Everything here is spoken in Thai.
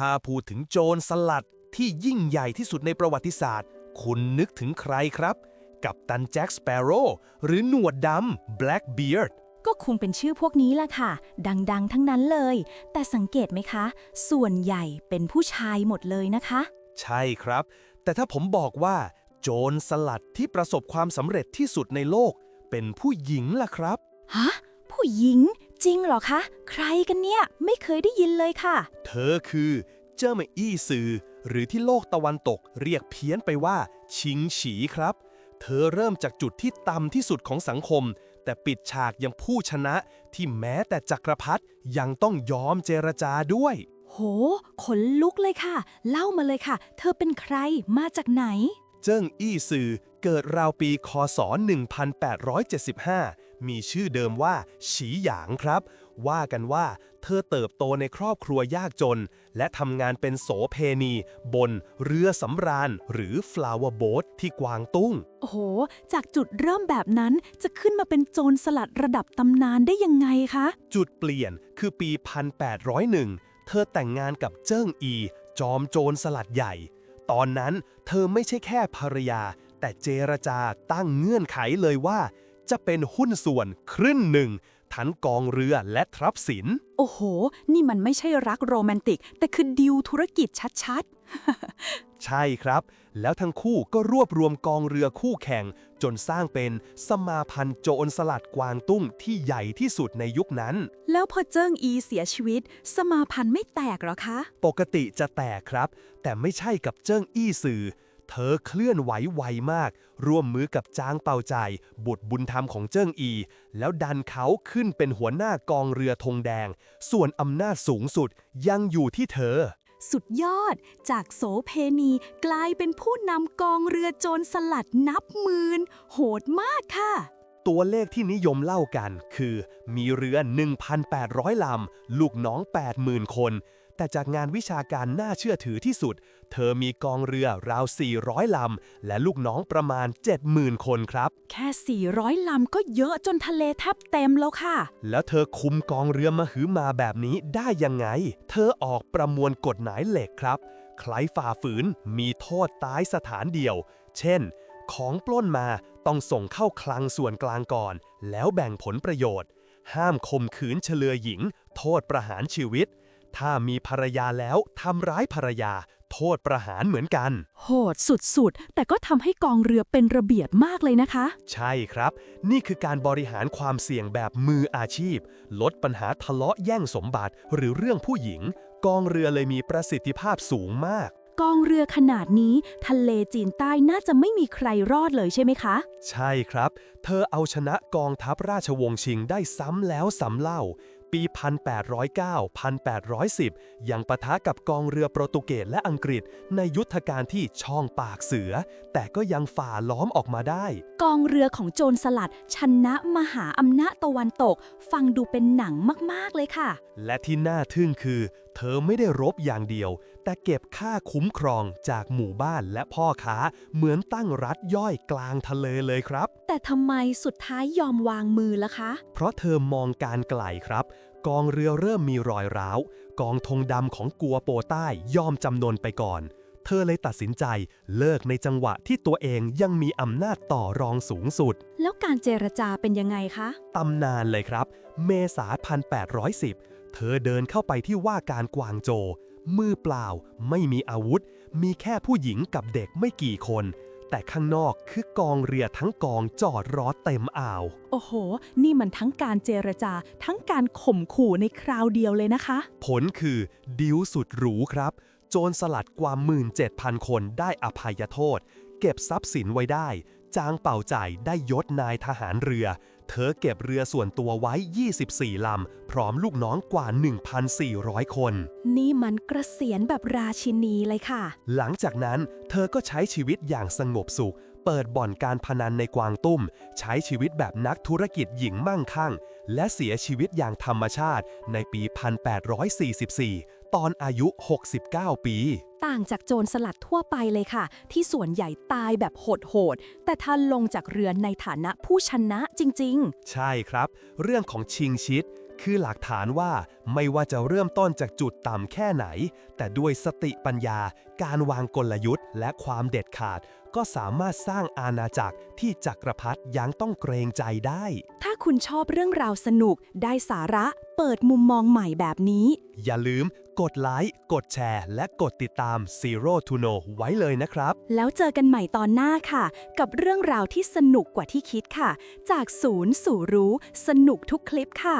ถ้าพูดถึงโจรสลัดที่ยิ่งใหญ่ที่สุดในประวัติศาสตร์ คุณนึกถึงใครครับ กับตันแจ็คสเปโร่หรือหนวดดำ Blackbeard ก็คงเป็นชื่อพวกนี้แหละค่ะ ดังๆ ทั้งนั้นเลย แต่สังเกตไหมคะ ส่วนใหญ่เป็นผู้ชายหมดเลยนะคะ ใช่ครับ แต่ถ้าผมบอกว่า โจรสลัดที่ประสบความสำเร็จที่สุดในโลก เป็นผู้หญิงล่ะครับ ฮะ ผู้หญิง จริงเหรอคะ ใครกันเนี่ยไม่เคยได้ยินเลยค่ะ เธอคือเจ้าเหมยอี้ซือ หรือที่โลกตะวันตกเรียกเพี้ยนไปว่า ชิงฉีครับ เธอเริ่มจากจุดที่ต่ำที่สุดของสังคม แต่ปิดฉากยังผู้ชนะ ที่แม้แต่จักรพรรดิยังต้องยอมเจรจาด้วย โห ขนลุกเลยค่ะ เล่ามาเลยค่ะ เธอเป็นใครมาจากไหน เจิ้งอี้ซือเกิดราวปีคศ 1875 มีชื่อเดิมว่า ฉีหยางครับ ว่ากันว่าเธอเติบโตในครอบครัวยากจน และทำงานเป็นโสเพณี บนเรือสำราญหรือ flower boat ที่กวางตุ้ง โอ้โห จากจุดเริ่มแบบนั้นจะขึ้นมาเป็นโจรสลัดระดับตำนานได้ยังไงคะ จุดเปลี่ยนคือปี 1801 เธอแต่งงานกับเจิ้งอี จอมโจรสลัดใหญ่ ตอนนั้นเธอไม่ใช่แค่ภรรยา แต่เจรจาตั้งเงื่อนไขเลยว่า จะเป็นหุ้นส่วนครึ่งหนึ่งทั้งกองเรือและทรัพย์สิน โอ้โห นี่มันไม่ใช่รักโรแมนติก แต่คือดิวธุรกิจชัดใช่ครับ แล้วทั้งคู่ก็รวบรวมกองเรือคู่แข่ง จนสร้างเป็นสมาพันธ์โจรสลัดกวางตุ้งที่ใหญ่ที่สุดในยุคนั้นๆแล้วพอเจิ้งอีเสียชีวิต สมาพันธ์ไม่แตกเหรอคะ ปกติจะแตกครับ แต่ไม่ใช่กับเจิ้งอี้ซือ เธอเคลื่อนไหวไวมาก ร่วมมือกับจางเปาใจายบุตรบุญธรรมของเจิ้งอี แล้วดันเขาขึ้นเป็นหัวหน้ากองเรือธงแดง ส่วนอำนาจสูงสุดยังอยู่ที่เธอ สุดยอด จากโสเพณีกลายเป็นผู้นำกองเรือโจรสลัดนับหมื่นโหดมากค่ะตัวเลขที่นิยมเล่ากันคือ มีเรือ 1,800 ลำ ลูกน้อง 80,000 คน แต่จากงานวิชาการน่าเชื่อถือที่สุด เธอมีกองเรือราว 400 ลำ และลูกน้องประมาณ 70,000 คนครับ แค่ 400 ลำก็เยอะจนทะเลแทบเต็มแล้วค่ะ แล้วเธอคุมกองเรือมาหือมาแบบนี้ได้ยังไง เธอออกประมวลกฎหมายเหล็กครับ ใครฝ่าฝืนมีโทษตายสถานเดียว เช่น ของปล้นมาต้องส่งเข้าคลังส่วนกลางก่อน แล้วแบ่งผลประโยชน์ ห้ามข่มขืนเฉลือหญิง โทษประหารชีวิต ถ้ามีภรรยาแล้วทำร้ายภรรยา โทษประหารเหมือนกัน โหดสุดๆ แต่ก็ทำให้กองเรือเป็นระเบียบมากเลยนะคะ ใช่ครับ นี่คือการบริหารความเสี่ยงแบบมืออาชีพ ลดปัญหาทะเลาะแย่งสมบัติหรือเรื่องผู้หญิง กองเรือเลยมีประสิทธิภาพสูงมาก กองเรือขนาดนี้ ทะเลจีนใต้น่าจะไม่มีใครรอดเลยใช่ไหมคะ ใช่ครับ เธอเอาชนะกองทัพราชวงศ์ชิงได้ซ้ำแล้วซ้ำเล่า ปี 1809 1810 ยังปะทะกับกองเรือโปรตุเกสและอังกฤษ ในยุทธการที่ช่องปากเสือ แต่ก็ยังฝ่าล้อมออกมาได้ กองเรือของโจรสลัด ชนะมหาอำนาจตะวันตก ฟังดูเป็นหนังมาก ๆ เลยค่ะ และที่น่าทึ่งคือ เธอไม่ได้รบอย่างเดียว แต่เก็บค่าคุ้มครองจากหมู่บ้านและพ่อค้าเหมือนตั้งรัฐย่อยกลางทะเลเลยครับ แต่ทำไมสุดท้ายยอมวางมือล่ะคะ เพราะเธอมองการไกลครับ กองเรือเริ่มมีรอยร้าว กองธงดำของกัวโปใต้ยอมจำนนไปก่อน เธอเลยตัดสินใจเลิกในจังหวะที่ตัวเองยังมีอำนาจต่อรองสูงสุด แล้วการเจรจาเป็นยังไงคะตำนานเลยครับ เมษา 1810 เธอเดินเข้าไปที่ว่าการกวางโจว มือเปล่าไม่มีอาวุธ มีแค่ผู้หญิงกับเด็กไม่กี่คน แต่ข้างนอกคือกองเรือทั้งกองจอดรอเต็มอ่าว โอ้โห นี่มันทั้งการเจรจา ทั้งการข่มขู่ในคราวเดียวเลยนะคะ ผลคือ ดิวสุดหรูครับ โจรสลัดกว่า 17,000 คนได้อภัยโทษ เก็บทรัพย์สินไว้ได้ จางเป่าจ่ายได้ยศนายทหารเรือ เธอเก็บเรือส่วนตัวไว้ 24 ลำ พร้อมลูกน้องกว่า 1,400 คน นี่มันเกษียณแบบราชินีเลยค่ะ หลังจากนั้นเธอก็ใช้ชีวิตอย่างสงบสุข เปิดบ่อนการพนันในกวางตุ้ม ใช้ชีวิตแบบนักธุรกิจหญิงมั่งคั่ง และเสียชีวิตอย่างธรรมชาติในปี 1844 ตอนอายุ 69 ปี ต่างจากโจรสลัดทั่วไปเลยค่ะ ที่ส่วนใหญ่ตายแบบโหดๆ แต่ท่านลงจากเรือในฐานะผู้ชนะจริงใช่ครับ เรื่องของชิงชิด คือหลักฐานว่าไม่ว่าจะเริ่มต้นจากจุดต่ำแค่ไหน แต่ด้วยสติปัญญา การวางกลยุทธ์ และความเด็ดขาด ก็สามารถสร้างอาณาจักรที่จักรพรรดิยังต้องเกรงใจได้ ถ้าคุณชอบเรื่องราวสนุกได้สาระเปิดมุมมองใหม่แบบนี้ อย่าลืม กดไลค์กดแชร์ และกดติดตาม Zero to Know ไว้เลยนะครับ แล้วเจอกันใหม่ตอนหน้าค่ะ กับเรื่องราวที่สนุกกว่าที่คิดค่ะ จากศูนย์สู่รู้ สนุกทุกคลิปค่ะ